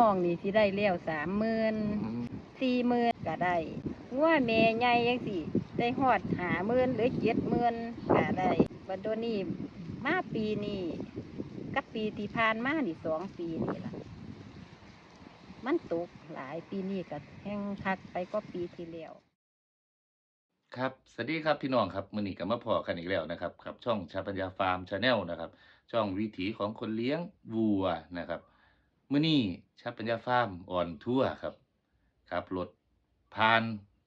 น้องนี่สิได้แล้วสามหมื่นอืมสี่หมื่นก็ได้งัวแม่ใหญ่ยังสิได้ฮอดหาหมื่นหรือเจ็ดหมื่นก็ได้บัดโดนี้มาปีนี้กับปีที่ผ่านมานี่สองปีนี่ล่ะ มันตกหลายปีนี้ก็แห้งคักไปก็ปีที่แล้วครับสวัสดีครับพี่น้องครับมื้อนี้ก็มาพอกันอีกแล้วนะครับครับช่องชาปัญญาฟาร์มชาแนลนะครับ ช่องวิถีของคนเลี้ยงวัวนะครับ มื้อนี้ชาปัญญาฟาร์มอ่อนทั่วครับครับรถพาน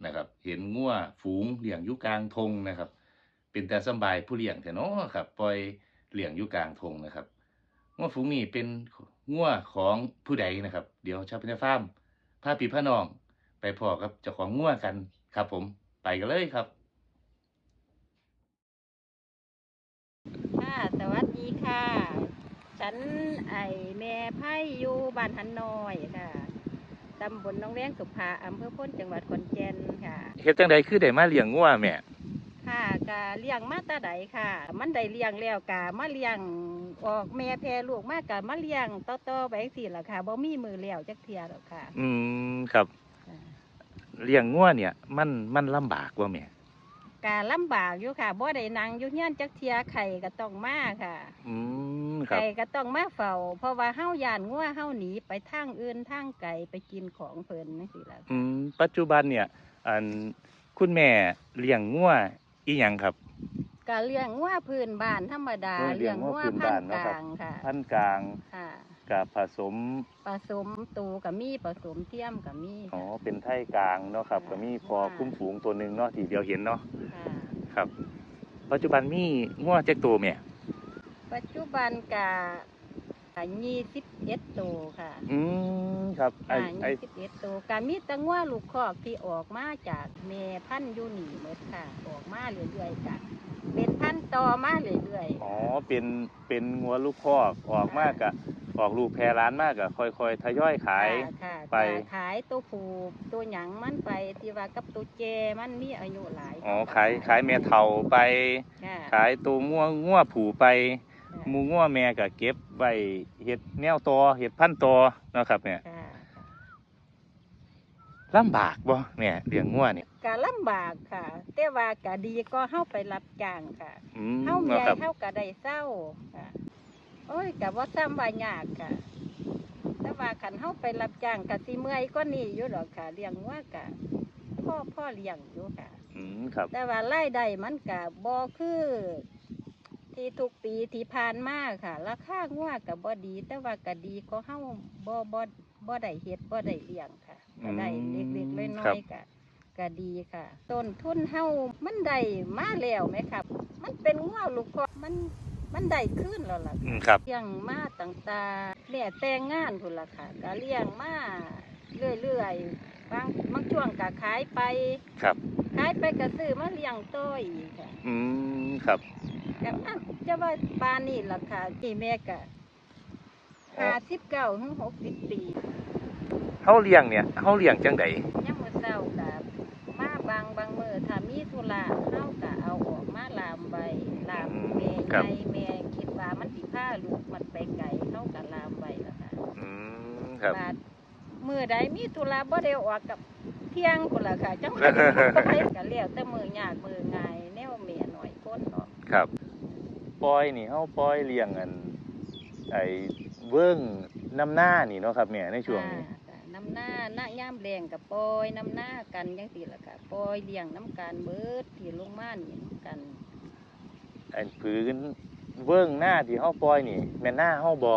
นะครับ เห็นงัวฝูงเลี้ยงอยู่กลางทงนะครับ เป็นแต่สบายผู้เลี้ยงแท้เนาะครับปล่อยเลี้ยงอยู่กลางทงนะครับงัวฝูงนี้เป็นงัวของผู้ใดนะครับ เดี๋ยวชาปัญญาฟาร์มพาพี่พานอง ไปพอกับเจ้าของงัวกันครับผมไปกันเลยครับ ค่ะ สวัสดีค่ะ ฉันไอแม่ไพ่อยู่บ้านหันน้อยค่ะตำบลหน้องแวงสุภาอำเภอพ้นจังหวัดขอนแก่นค่ะเฮ็ดจังใดคือได้มาเลี้ยงงัวแม่ค่ะกะเลี้ยงมาแตาใดค่ะ มันได้เลี้ยงแล้วกะมาเลี้ยงออกแม่แพรลูกมากกะมาเลี้ยงต่อๆไปสิล่ะค่ะบ่มีมือแล้วจักเทียหรอกค่ะ อืมครับอ่าเลี้ยงงัวเนี่ย มันมันลำบากว่าแม่ กะลำบากอยู่ค่ะบ่ได้นั่งอยู่เฮียนจักเทียไข่ก็ต้องมาค่ะอืมครับไก่ก็ต้องมาเฝ้า เพราะว่าเฮาย่านงัวเฮาหนีไปทางอื่นทางไก่ไปกินของเพิ่นจังซี่ล่ะอืมปัจจุบันเนี่ย อันคุณแม่เลี้ยงงัวอีหยังครับก็เลี้ยงงัวพื้นบ้านธรรมดาโอ้ยเลี้เลี้ยยงงงังัววพื้นพับ้านนเนาะกครับลางค่ะ พันกลางค่ะ กับผสมผสมตูกับมีผสมเทียมกับมีอ๋อค่ะเป็นไทยกลางเนาะครับก็มีพอคุ้มฝูงตัวหนึ่งเนาะที่เดียวเห็นเนาะค่ะครับ ปัจจุบันมีงัวจักตัวแม่ปัจจุบันกะยี่สิบเอ็ดตัวค่ะ อืมครับไอค่ะไอยี่สิบเอ็ดตัวกะมีแตังัวลูกคอกที่ออกมาจากแม่พันธุ์อยูนี่หมดค่ะ ออกมาเรื่อยๆจ้ะเป็นพันธุ์ต่อมาเรื่อยๆ อ๋อ เป็น เป็นงัวลูกคอกออกมากอะ ออกลูกแพรร้านมากอะค่อยๆทยอยขายค่ะค่ะไป ค่ะขายตัวผูตัวหยังมันไปที่ว่ากับตัวเจมันมีอายุหลายอ๋อขายขายแม่เฒ่าไป ค่ะขายตัวงัวงัวผูไปค่ะหมูงัวแม่ก็เก็บไว้เฮ็ดแนวตอเฮ็ดพันธุ์ตอเนาะครับเนี่ยค่ะลำบากบ่แม่เลี้ยงงัวเนี่ยก็ลำบากค่ะ แต่ว่าก็ดีก็เฮาไปรับจ้างค่ะอืมเฮาเมีเนาะยครับ เฮาก็ได้เศร้าค่ะโอ้ยก็บ่ซ้ำว่ายากค่ะแต่ว่าคันเฮาไปรับจ้างก็สิเมื่อยก็นี่อยู่ดอกค่ะเลี้ยงวัวก็พ่อพ่อเลี้ยงอยู่ค่ะ อืมครับ แต่ว่ารายได้มันก็บ่คือ ที่ทุกปีที่ผ่านมาค่ะราคางัวก็บ่ดี แต่ว่าก็ดีก็เฮาบ่บ่บ่ได้เฮ็ดบ่ได้เลี้ยงค่ะก็ได้อืมเล็กๆน้ครัอยบๆก็ก็ดีค่ะ ต้นทุนเฮามันได้มาแล้วไหมครับ มันเป็นงัวลูกคอมัน มันได้ขึ้นแล้วล่ะอืค่ะมครับ เลี้ยงมาต่างๆเนี่ยแต่งงานพุ่นล่ะค่ะก็เลี้ยงมาเรื่อยๆบางบางช่วงก็ขายไปครับ ขายไปก็ซื้อมาเลี้ยงต่ออีกค่ะอืมครับ ก็อะจะว่าปานนี่ราคาที่แม่ก็ห้าสิบเก้าถึงหกสิบปี เฮาเลี้ยงเนี่ย เฮาเลี้ยงจังไดยามมื้อเช้าก็มาบางบางมื้อถ้ามีธุระเฮาก็เอาออกมาลามใบลามแม่ใหญ่แม่คิดว่ามันสิพาลูกมันไปไกลเฮาก็ลามใบแล้วค่ะอืมครับ บาดมื้อใดมีธุระบ่ได้ออกกับเที่ยงพุ่นล่ะค่ะจังว่าไปก็แล้วแต่มื้อยากมื้อง่ายแนวแม่น้อยคนเนาะ ครับปล่อยนี่เฮาปล่อยเลี้ยงอันไอ้เบิ่งน้ำหน้านี่เนาะครับแม่ในช่วงนี้ค่ะค่ะน้ำหน้าหน้าย่ามแรงกับปล่อยน้ำหน้ากันจังซี่ล่ะค่ะปล่อยเลี้ยงน้ำกันเบิดที่ลงมานี่น้ำกันไอ้ผืนเบิ่งหน้าที่เฮาปล่อยนี่แม่นหน้าเฮาบ่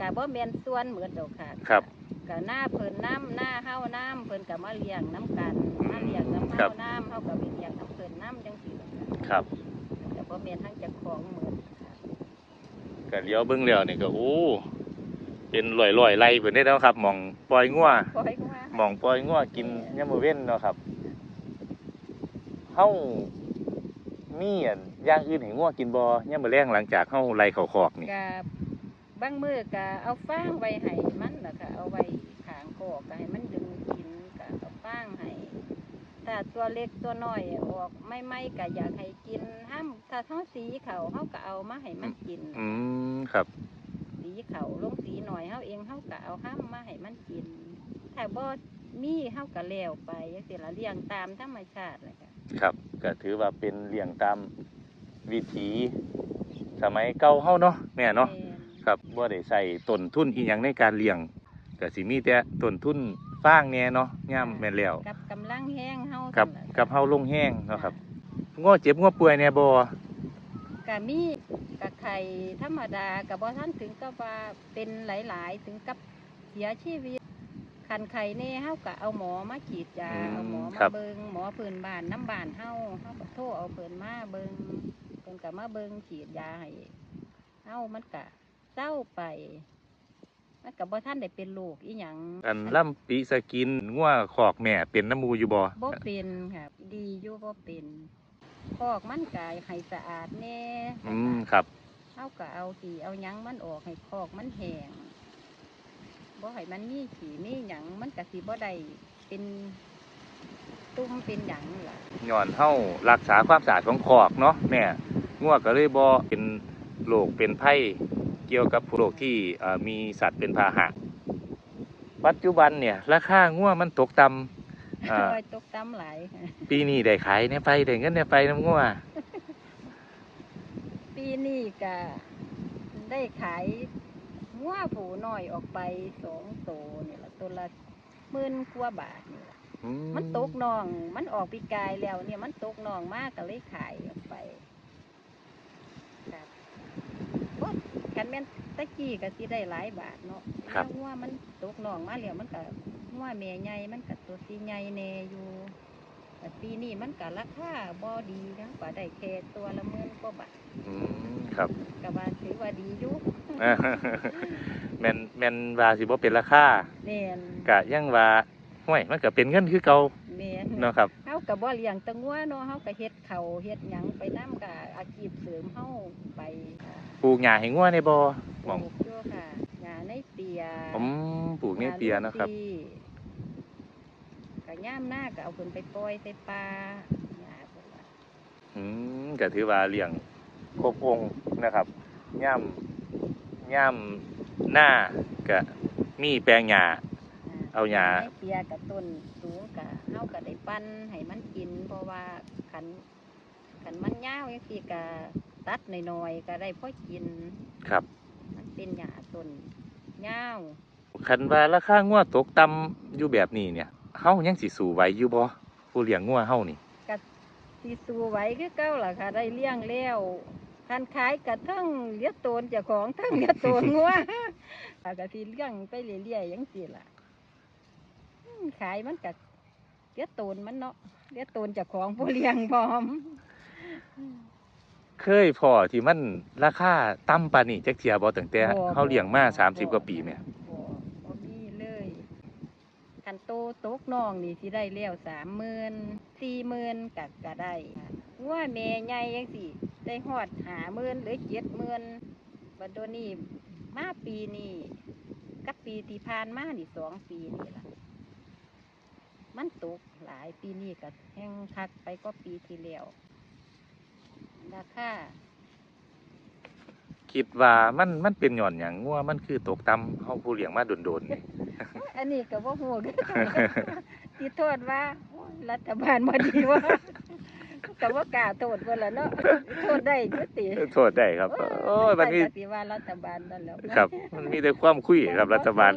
กะบ่แม่นส่วนเหมือนดอกค่ะครับ กะหน้าเพิ่นน้ำหน้าเฮาน้ำเพิ่นก็มาเลี้ยงน้ำกันอืมมาเลี้ยงน้ำครัเฮาบน้ำเฮาก็ไปเลี้ยงน้ำเพิ่นน้ำจังซี่ล่ะค่ะครับก็บ่แม่นทั้งเจ้าของเหมือนค่ะก็เลี้ยวเบิ่งแล้วนี่ก็โอ้ เป็นลอยๆไล่เพิ่นได้แล้วครับหม่องปล่อยงัวปล่อยก็ว่าหม่องปล่อยงัวกินยามมื้อเว้นเนาะครับเฮามีอันอย่างอื่นให้งัวกินบ่ยามมื้อแลงหลังจากเฮาไล่เข้าคอกนี่กะบางมื้อก็เอาฟางไว้ให้มันล่ะค่ะเอาไว้ข้างคอกก็ให้มันดึงกินก็เอาฟางให้ถ้าตัวเล็กตัวน้อยออกไม่ไม่ก็อยากให้กินห้ามถ้าท้องสีเขาเขาก็เอามาให้มันกิน อืมครับดี เขาลงสีหน่อยเฮาเองเฮาก็เอาห้ามมาให้มันกิน ถ้าบ่มีเฮาก็แล้วไปจังซี่ล่ะเลี้ยงตามธรรมชาติเลยค่ะครับก็ถือว่าเป็นเลี้ยงตามวิถีสมัยเก่าเฮาเนาะแม่เนาะแม่นครับบ่ได้ใส่ต้นทุนอีหยังในการเลี้ยงก็สิมีแต่ต้นทุนฟางแหน่เนาะย่ามแม่นแล้วกับกำลังแห้งเฮากับนั่นล่ะกับเฮาลงแห้งเนาะครับง้อเจ็บง้อป่วยแหน่บ่ก็มีกับ ไข่ธรรมดากับบ่ทันถึงกับว่าเป็นหลายๆ ถึงกับเสียชีวิตคันไข่แน่เฮาก็เอาหมอมาฉีดยาเอาหมอมาเบิงหมอเพิ่นบ้านน้ำบ้านเฮาเฮาก็โทรเอาเพิ่นมาเบิงเพิ่นก็มาเบิงฉีดยาให้เฮามันก็เศร้าไปมันก็บ่ทันได้เป็นโรคอีหยังอันล่ำปีสกินง้อขอกแม่เป็นน้ำมูอยู่บ่บ่เป็นครับดีอยู่บ่เป็นคอกมันก็ให้สะอาดแน่อืมครับ เฮาก็เอาขี่เอาหยังมันออกให้คอกมันแห้งบ่ให้มันมีขี่มีหยังมันก็สิบ่ได้เป็นตุ้มเป็นหยังล่ะย้อนเฮารักษาความสะอาดของขอกเนาะแม่ง้อก็เลยบ่เป็นโรคเป็นไข้เกี่ยวกับโรคที่เอ่อมีสัตว์เป็นพาหะ ปัจจุบันเนี่ยราคาง้อมันตกต่ำอ่าลอยตกต่ำหลายปีนี้ได้ขายเนี่ยไปได้เงินเนี่ยไปน้ำง้อ ปีนี้ก็ได้ขายงัวผูน้อยออกไปสองโตนี่ล่ะตัวละหมื่นกว่าบาทนี่ล่ะอืมันตกหนอง มันออกปีกายแล้วเนี่ยมันตกหนองมากก็เลยขายออกไปครับบ่กันแม่นตะกี้ก็สิได้หลายบาทเนาะแล้วงัวมันตกหนองมาแล้วมันก็งัวแม่ใหญ่มันก็ตัวสีใหญ่แน่อยู่แต่ ปีนี้มันก็ราคาบ่ดีนะก็ได้แค่ตัวละหมื่นกว่าบาทอืมครับก็ว่าถือว่าดีอยู่แม่นแม่นว่าสิบ่เป็นราคาแม่นกะยังว่าห้วยมันก็เป็นเงินคือเก่าแม่นเนาะครับ เฮาก็บ่เลี้ยงแตะงัวเนาะเฮาก็เฮ็ดเขาวเฮ็ดหยังไปนํก็อาชีพเสริมเฮาไปค่ะปลูกหญ้าให้งัวในบ่หมองปลูกอยู่ค่ะหญ้าในเปียผมปลูกในเปียเนาะครับ กะย่ามหน้าก็เอาเพิ่นไปปล่อยใส่ปลาหญ้าเพิ่นว่าอืมก็ถือว่าเลี้ยงครบวงค์นะครับย่ำย่ำหน้าก็มีแปลงหญ้า เอาหญ้าในเปียกับต้นสูงกะเฮาก็ได้ปั้นให้มันกิน เพราะว่าคันคันมันยาวจังซี่ก็ตัดหน่อยๆก็ได้พอกิน ครับมันเป็นหญ้าต้นยาว คันว่าราคางัวตกต่ำอยู่แบบนี้เนี่ย เฮายังสิสู้ไหวอยู่บ่ผู้เลี้ยงงัวเฮานี่สิสู้ไหวคือเก่าล่ะค่ะ ได้เลี้ยงแล้วคันขายกะทั้งเลี้ยงโตนเจ้าของทั้งเลี้ยงโตนงัวอะก็สิเลี้ยงไปเรื่อยๆจังซี่ล่ะอืมขายมันก็เลี้ยงโตนมันเนาะเลี้ยงโตนเจ้าของผู้เลี้ยงพร้อมเคยพอที่มันราคาต่ำปานนี้จักเที่ยบ่ตั้งแต่บ่เฮาเลี้ยงมาบ่30กว่าปีแม่บ่บ่มีเลย คันโตกน้องนี่สิได้แล้วสามหมื่นสี่หมื่นก็ก็ได้ว่าแม่ใหญ่ยังสิได้ฮอดหาหมื่นหรือเจ็ดหมื่นบัดโดนี้มาปีนี้กับปีที่ผ่านมานี่สองปีนี่ล่ะ มันตกหลายปีนี้ก็แห้งคักไปก็ปีที่แล้วราคาคิดว่ามันมันเป็นหย่อนหยังงัวมันคือตกต่ำเฮาผู้เลี้ยงมาโดนๆนี่ อันนี้ก็บ่ฮู้คือกันที่โทษว่าโอ้ยรัฐบาลบ่ดีว่าก็บ่กล้าโทษเพิ่นล่ะเนาะโทษได้อยู่ติโทษได้ครับ โอ้ยมันมีได้ก็สิว่ารัฐบาลนั่นแหล้วครับ มันมีแต่ความคุยครับรัฐบาล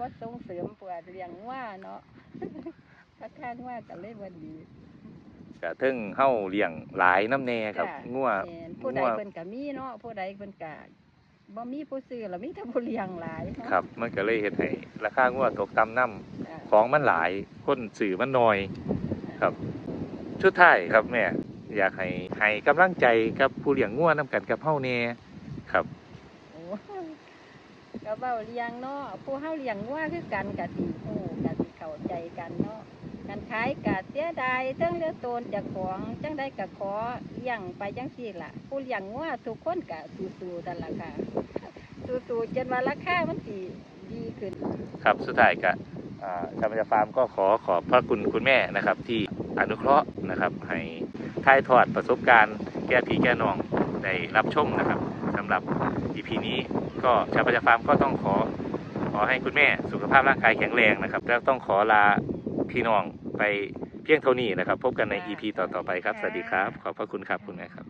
บ่ส่งเสริมปวดเลี้ยงว่าเนาะราคาว่าก็เลยบ่ดีกะทึ่งเฮาเลี้ยงหลายน้ำแน่ครับจ้ะงัวแม่นผู้ใดงัวเพิ่นก็มีเนาะผู้ใดเพิ่นก็ บ่มีผู้ซื้อแล้วมีแต่ผู้เลี้ยงหลายเนาะครับ มันก็เลยเฮ็ดให้ราคางัวตกต่ำนํจ้ะของมันหลายคนสื่อมันน้อยครับ ชุดท้ายครับแม่อยากให้ให้กำลังใจกับผู้เลี้ยงงัวนํกันกับเฮาแน่ครับโอ้ก็เว้าเลี้ยงเนาะผู้เฮาเลี้ยงวัวคือกันก็สิฮู้ก็สิเข้าใจกันเนาะ การขายก็เสียดายเทั้งเรือตนจากของจังได้ก็ขอเลี้ยงไปจังซี่ละผู้เลี้ยงวัวทุกคนก็สู้ๆนั่นล่ะค่ะสู้ๆจนว่าราคามันสิดีขึ้น ครับสุดท้ายก็อ่าชาวบัญญาฟาร์มก็ขอขอบพระคุณคุณแม่นะครับที่อนุเคราะห์นะครับ ให้ถ่ายทอดประสบการณ์แก่พี่แก่น้องได้รับชมนะครับสำหรับ EP นี้ก็ชาวประชาฟาร์มก็ต้องขอขอให้คุณแม่สุขภาพร่างกายแข็งแรงนะครับ แล้วต้องขอลา พี่น้องไปเพียงเท่านี้นะครับ พบกันใน EP ต่อๆไปครับ สวัสดีครับ ขอบพระคุณครับคุณแม่ครับ